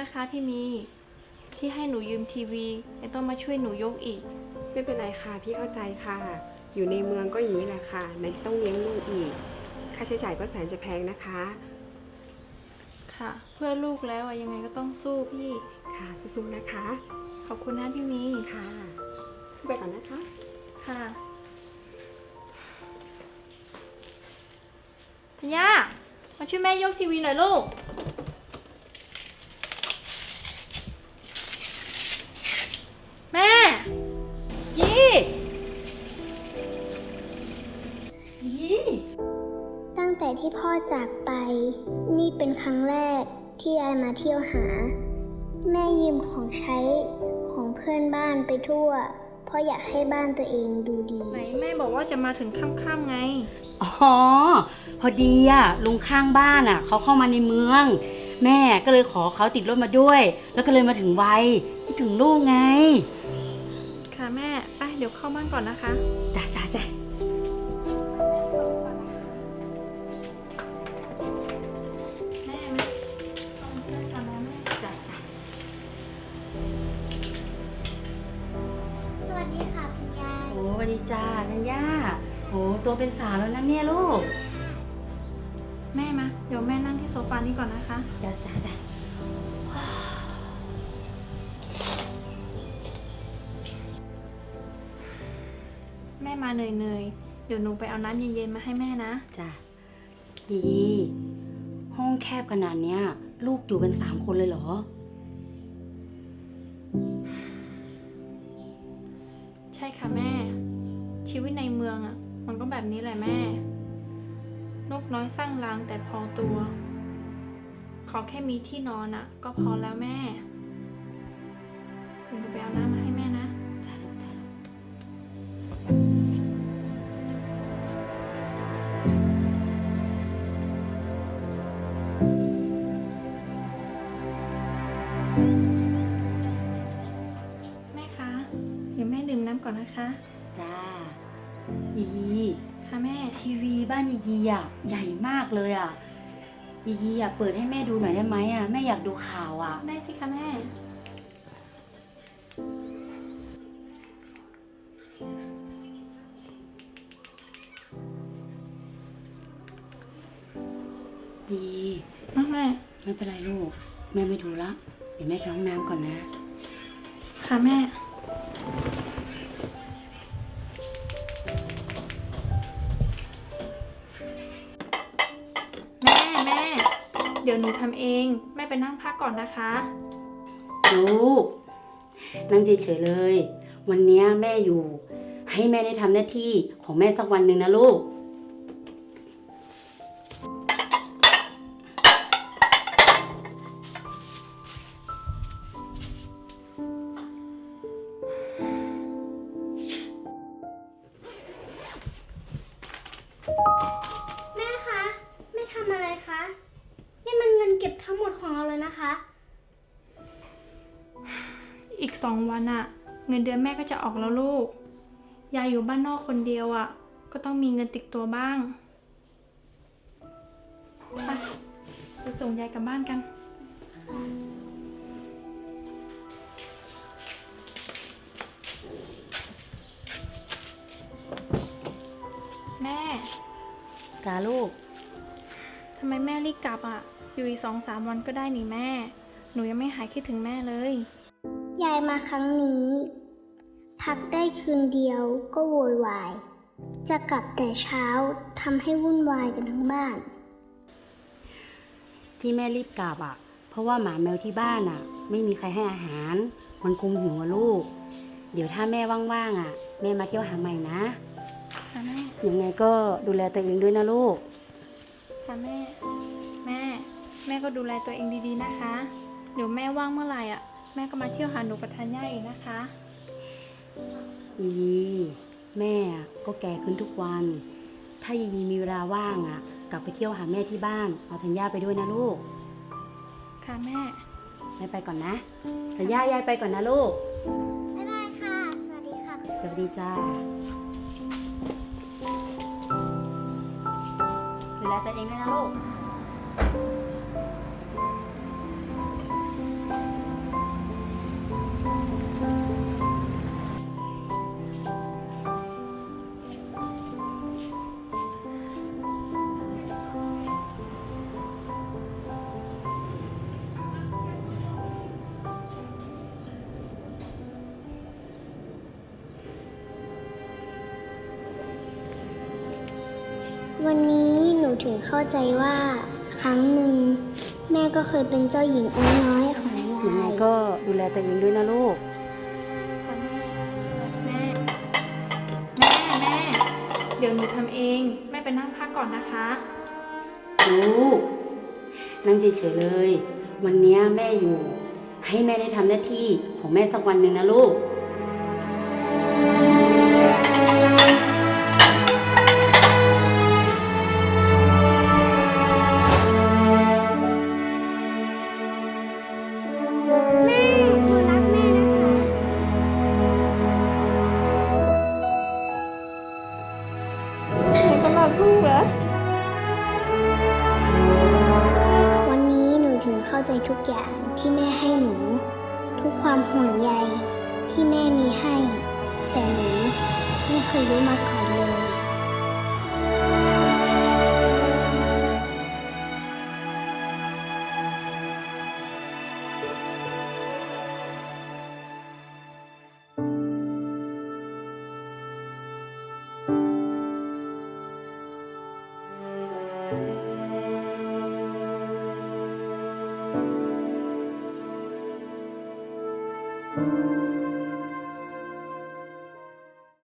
นะคะพี่มีที่ให้หนูยืมทีวียังต้องมาช่วยหนูยกอีก ไม่เป็นไรค่ะ พี่เข้าใจค่ะ อยู่ในเมืองก็อย่างนี้แหละค่ะไหนจะต้องเลี้ยงลูกอีก ค่าใช้จ่ายก็แสนจะแพงนะคะ ค่ะ เพื่อลูกแล้วอะยังไงก็ต้องสู้พี่ ค่ะสู้ๆนะคะ ขอบคุณนะพี่มีค่ะพี่ไปก่อนนะคะ ค่ะธัญญามาช่วยแม่ยกทีวีหน่อยลูก แม่ยี่ตั้งแต่ที่พ่อจากไป นี่เป็นครั้งแรกที่ยายมาเที่ยวหา แม่ยืมของใช้ของเพื่อนบ้านไปทั่ว เพราะอยากให้บ้านตัวเองดูดี ไหนแม่บอกว่าจะมาถึงค่ำๆไง อ๋อ พอดีอะลุงข้างบ้านอะเขาเข้ามาในเมือง แม่ก็เลยขอเขาติดรถมาด้วย แล้วก็เลยมาถึงไวคิดถึงลูกไงค่ะแม่ไป เดี๋ยวเข้าบ้านก่อนนะคะ จ้าจ้าจ้าแม่มาต้องมาช่วยกันนะแม่จ้าจ้าสวัสดีค่ะคุณยาย โอ้สวัสดีจ้าธัญญาโอ้ตัวเป็นสาวแล้วนะเนี่ยลูก แม่มา เดี๋ยวแม่นั่งที่โซฟานี้ก่อนนะคะ จ้าจ้าจ้า ม่มาเหนื่อยๆ เดี๋ยวหนูไปเอาน้ำเย็นๆมาให้แม่นะ จ้าดีห้องแคบขนาดเนี้ย ลูกอยู่กันสามคนเลยเหรอ ใช่ค่ะแม่ ชีวิตในเมืองอะ่ะ มันก็แบบนี้แหละแม่ นกน้อยสร้างรังแต่พอตัว ขอแค่มีที่นอนอะ่ะ ก็พอแล้วแม่หนูไปเอาน้ำมาให้แม่นะ ก่อนนะคะ จ้ายีค่ะแม่ ทีวีบ้านยียีอะใหญ่มากเลยอะยียีอะเปิดให้แม่ดูหน่อยได้ไหมอะแม่อยากดูข่าวอะ ได้สิคะแม่ ดีน้องแม่ ไม่เป็นไรลูก แม่ไม่ดูละเดี๋ยวแม่ไปห้องน้ำก่อนนะ ค่ะแม่ เดี๋ยวหนูทำเอง แม่ไปนั่งพักก่อนนะคะ ลูกนั่งเฉยๆเลย วันเนี้ยแม่อยู่ ให้แม่ได้ทำหน้าที่ของแม่สักวันหนึ่งนะลูก นะคะ อีกสองวันอะเงินเดือนแม่ก็จะออกแล้วลูก ยายอยู่บ้านนอกคนเดียวอะก็ต้องมีเงินติดตัวบ้างไปไปส่งยายกลับบ้านกัน แม่ จ้าลูก ทำไมแม่รีบกลับอะ อยู่อีกสองสามวันก็ได้นี่แม่ หนูยังไม่หายคิดถึงแม่เลย ยายมาครั้งนี้ พักได้คืนเดียวก็โวยวาย จะกลับแต่เช้าทำให้วุ่นวายกันทั้งบ้าน ที่แม่รีบกลับอะ เพราะว่าหมาแมวที่บ้านอะ ไม่มีใครให้อาหาร มันคงหิวอะลูก เดี๋ยวถ้าแม่ว่างๆอะ แม่มาเที่ยวหาใหม่นะค่ะแม่ยังไงก็ดูแลตัวเองด้วยนะลูก ค่ะแม่แม่ แม่ก็ดูแลตัวเองดีๆนะคะ เดี๋ยวแม่ว่างเมื่อไหร่อะ แม่ก็มาเที่ยวหาหนูกับธัญญาอีกนะคะ ยียีแม่อะก็แก่ขึ้นทุกวัน ถ้ายียีมีเวลาว่างอะ กลับไปเที่ยวหาแม่ที่บ้าน เอาธัญญาไปด้วยนะลูกค่ะแม่ แม่ไปก่อนนะธัญญายายไปก่อนนะลูกบ๊ายบายค่ะ สวัสดีค่ะ สวัสดีจ้าดูแลตัวเองด้วยนะลูก วันนี้หนูถึงเข้าใจว่าครั้งหนึ่งแม่ก็เคยเป็นเจ้าหญิงอ้อนน้อยของยังไงยายก็ดูแลตัวเองด้วยนะลูกค่ะแม่แม่แม่ แม่ เดี๋ยวหนูทำเอง แม่ไปนั่งพักก่อนนะคะ ลูก นั่งเฉยๆเลย วันเนี้ยแม่อยู่ ให้แม่ได้ทำหน้าที่ของแม่สักวันหนึ่งนะลูก ใจทุกอย่างที่แม่ให้หนู ทุกความห่วงใยที่แม่มีให้ แต่หนูไม่เคยรู้มาก่อน